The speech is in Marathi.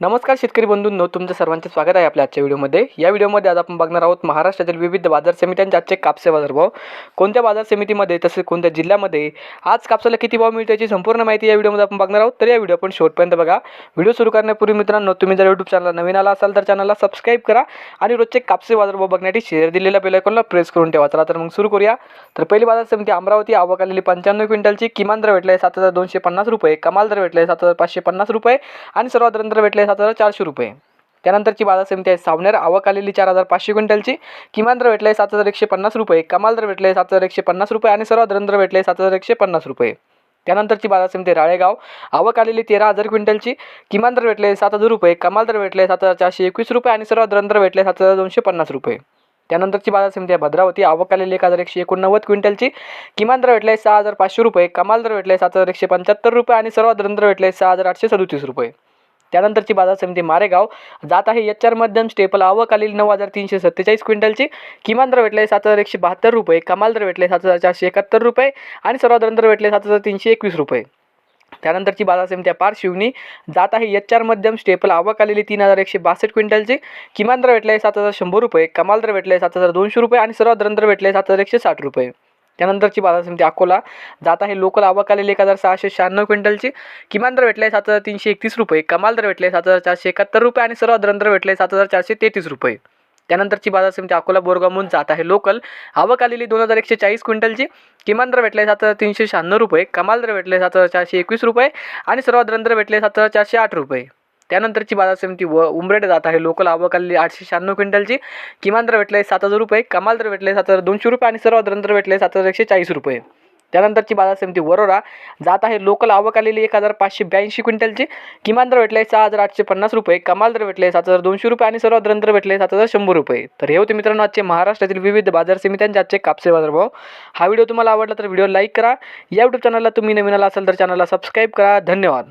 नमस्कार शेतकरी बंधूंनो तुमचं सर्वांचे स्वागत आहे आपल्या आजच्या व्हिडिओमध्ये. या व्हिडिओमध्ये आज आपण बघणार आहोत महाराष्ट्रातील विविध बाजार समित्यांचे आजचे कापसे बाजारभाव. कोणत्या बाजार समितीमध्ये तसेच कोणत्या जिल्ह्यामध्ये आज कापसाला किती भाव मिळतो याची संपूर्ण माहिती या व्हिडिओमध्ये आपण बघणार आहोत. तर या व्हिडिओ आपण शेवटपर्यंत बघा. व्हिडिओ सुरू करण्यापूर्वी मित्रांनो तुम्ही जर यूट्यूब चॅनलला नवीन आला असाल तर चॅनलला सबस्क्राईब करा आणि रोजचे कापसे बाजारभाव बघण्यासाठी शेअर दिलेल्या बेलायकॉनला प्रेस करून ठेवा. चला तर मग सुरू करूया. तर पहिली बाजार समिती अमरावती आवक आलेली पंच्याण्णव क्विंटलची किमान दर भेटले सात हजार दोनशे पन्नास रुपये कमाल दर भेटले सात हजार पाचशे पन्नास रुपये आणि सर्वात दर भेटले सात हजार चारशे रुपये. त्यानंतरची बाजार समिती आहे सावनेर. आवक आलेली चार हजार पाचशे क्विंटलची. किमान दर भेटले सात हजार एकशे पन्नास रुपये. कमाल दर भेटले सात हजार एकशे पन्नास रुपये आणि सर्वात दर भेटले सात हजार एकशे पन्नास रुपये. त्यानंतरची बाजार समिती राळेगाव. आवक आलेली तेरा हजार क्विंटलची. किमान दर भेटले सात हजार रुपये. कमाल दर भेटले सात हजार चारशे एकवीस रुपये आणि सर्वात दर भेटले सात हजार दोनशे पन्नास रुपये. त्यानंतरची बाजार समिती आहे भद्रावती. आवक आलेली एक हजार एकशे एकोणनव्वद क्विंटलची. किमान दर भेटले सहा हजार पाचशे रुपये. कमाल दर भेटले सात हजार एकशे पंच्याहत्तर रुपये आणि सर्वात दर भेटले सहा हजार आठशे सदतीस रुपये. त्यानंतरची बाजार समिती मारेगाव जात आहे. एच आर मध्यम स्टेपल आवक आलेली नऊ हजार तीनशे सत्तेचाळीस क्विंटलची. किमान दर भेटले सात हजार एकशे बहात्तर रुपये. कमाल दर भेटले सात हजार चारशे एकाहत्तर रुपये. आणि सर्वात दर भेटले सात हजार तीनशे एकवीस रुपये. त्यानंतरची बाजार समिती आहे पार शिवनी जात आहे. एच आर मध्यम स्टेपल आवक आलेली तीन हजार एकशे बासष्ट क्विंटलची. किमान दर भेटले सात हजार शंभर रुपये. कमाल दर भेटले सात हजार दोनशे रुपये. आणि सर्वात दर भेटले सात हजार एकशे साठ रुपये. त्यानंतरची बाजार समिती अकोला. जात आहे लोकल आवक आलेली एक हजार सहाशे शहाण्णव क्विंटलची. किमान दर भेटले सात हजार तीनशे एकतीस रुपये. कमाल दर भेटले सात हजार चारशे एकाहत्तर रुपये आणि सर्वात दर भेटले सात हजार चारशे तेहतीस रुपये. त्यानंतरची बाजार समिती अकोला बोरगावमून जात आहे लोकल. आवक आलेली दोन हजार एकशे चाळीस क्विंटलची. किमान दर भेटले सात हजार तीनशे शहाण्णव रुपये. कमाल दर भेटले सात हजार चारशे एकवीस रुपये आणि सर्वात दर भेटले सात हजार चारशे आठ रुपये. त्यानंतरची बाजार समिती व उमरेड जात आहे. लोकल आवक आलेली आठशे शहाण्णव क्विंटलची. किमान दर भेटले सात हजार रुपये. कमाल दर भेटले सात हजार दोनशे रुपये आणि सर्वात दर भेटले सात हजार एकशे चाळीस रुपये. त्यानंतरची बाजार समिती वरोरा जात आहे. लोकल आवक आलेली एक हजार पाचशे ब्याऐंशी क्विंटलची. किमान दर भेटले सहा हजार आठशे पन्नास रुपये. कमाल दर भेटले सात हजार दोनशे रुपये आणि सर्वात दर भेटले सात हजार शंभर रुपये. तर हे होते मित्रांनो आजचे महाराष्ट्रातील विविध बाजार समित्यांचे आजचे कापसे बाजारभाव हा व्हिडिओ तुम्हाला आवडला तर व्हिडिओ लाईक करा. या यूट्यूब चॅनलला तुम्ही नवीन आला असाल तर चॅनलला सबस्क्राईब करा. धन्यवाद.